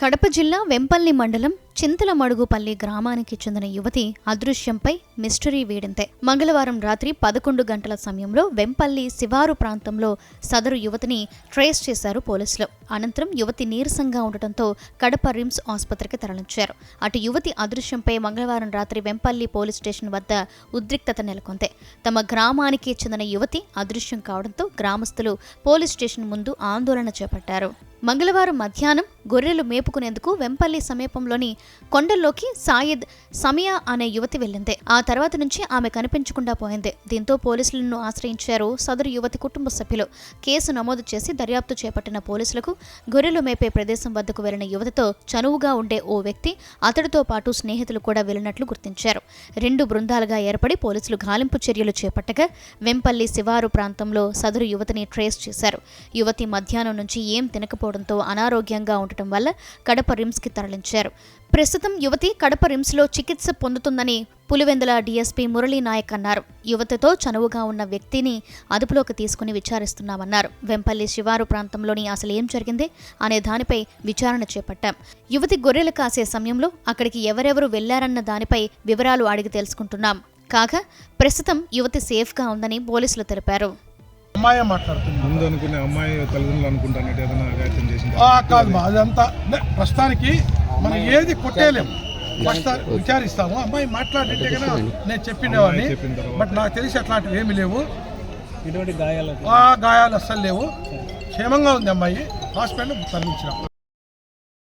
కడప జిల్లా వెంపల్లి మండలం చింతలమడుగుపల్లి గ్రామానికి చెందిన యువతి అదృశ్యంపై మిస్టరీ వీడింతే మంగళవారం రాత్రి పదకొండు గంటల సమయంలో వెంపల్లి శివారు ప్రాంతంలో సదరు యువతిని ట్రేస్ చేశారు పోలీసులు. అనంతరం యువతి నీరసంగా ఉండటంతో కడప రిమ్స్ ఆసుపత్రికి తరలించారు. అటు యువతి అదృశ్యంపై మంగళవారం రాత్రి వెంపల్లి పోలీస్ స్టేషన్ వద్ద ఉద్రిక్తత నెలకొంది. తమ గ్రామానికి చెందిన యువతి అదృశ్యం కావడంతో గ్రామస్తులు పోలీస్ స్టేషన్ ముందు ఆందోళన చేపట్టారు. మంగళవారం మధ్యాహ్నం గొర్రెలు మేపుకునేందుకు వెంపల్లి సమీపంలోని కొండల్లోకి సాయిద్ సమియా అనే యువతి వెళ్ళింది. ఆ తర్వాత నుంచి ఆమె కనిపించకుండా పోయింది. దీంతో పోలీసులను ఆశ్రయించారు సదరు యువతి కుటుంబ సభ్యులు. కేసు నమోదు చేసి దర్యాప్తు చేపట్టిన పోలీసులకు గొర్రెలు మేపే ప్రదేశం వద్దకు వెళ్ళిన యువతితో చనువుగా ఉండే ఓ వ్యక్తి అతడితో పాటు స్నేహితులు కూడా వెళ్ళినట్లు గుర్తించారు. రెండు బృందాలుగా ఏర్పడి పోలీసులు గాలింపు చర్యలు చేపట్టగా వెంపల్లి శివారు ప్రాంతంలో సదరు యువతిని ట్రేస్ చేశారు. యువతి మధ్యాహ్నం నుంచి ఏం తినకపోవడంతో అనారోగ్యంగా ఉండటం వల్ల కడప రిమ్స్కి తరలించారు. ప్రస్తుతం యువతి కడప రిమ్స్లో చికిత్స పొందుతుందని పులివెందుల డీఎస్పీ మురళీ నాయక్ అన్నారు. యువతితో చనువుగా ఉన్న వ్యక్తిని అదుపులోకి తీసుకుని విచారిస్తున్నామన్నారు. వెంపల్లి శివారు ప్రాంతంలోని అసలు ఏం జరిగింది అనే దానిపై విచారణ చేపట్టాం. యువతి గొర్రెలు కాసే సమయంలో అక్కడికి ఎవరెవరు వెళ్ళారన్న దానిపై వివరాలు అడిగి తెలుసుకుంటున్నాం. కాగా ప్రస్తుతం యువతి సేఫ్గా ఉందని పోలీసులు తెలిపారు. అమ్మాయి మాట్లాడుతుంది. ముందు అనుకునే అమ్మాయి తల్లిదండ్రులు అనుకుంటానంటే ఏదైనా అఘాయిత్యం చేసింది? ఆ, కాదు మా అదంతా ప్రస్తుతానికి మనం ఏది కొట్టేయలేము. ప్రస్తుతా విచారిస్తాము. అమ్మాయి మాట్లాడింటే కదా నేను చెప్పిండేవాడిని. బట్ నాకు తెలిసి అట్లాంటివి ఏమీ లేవు. ఇటువంటి గాయాలు ఆ గాయాలు అస్సలు లేవు. క్షేమంగా ఉంది అమ్మాయి. హాస్పిటల్ తరలించినాం.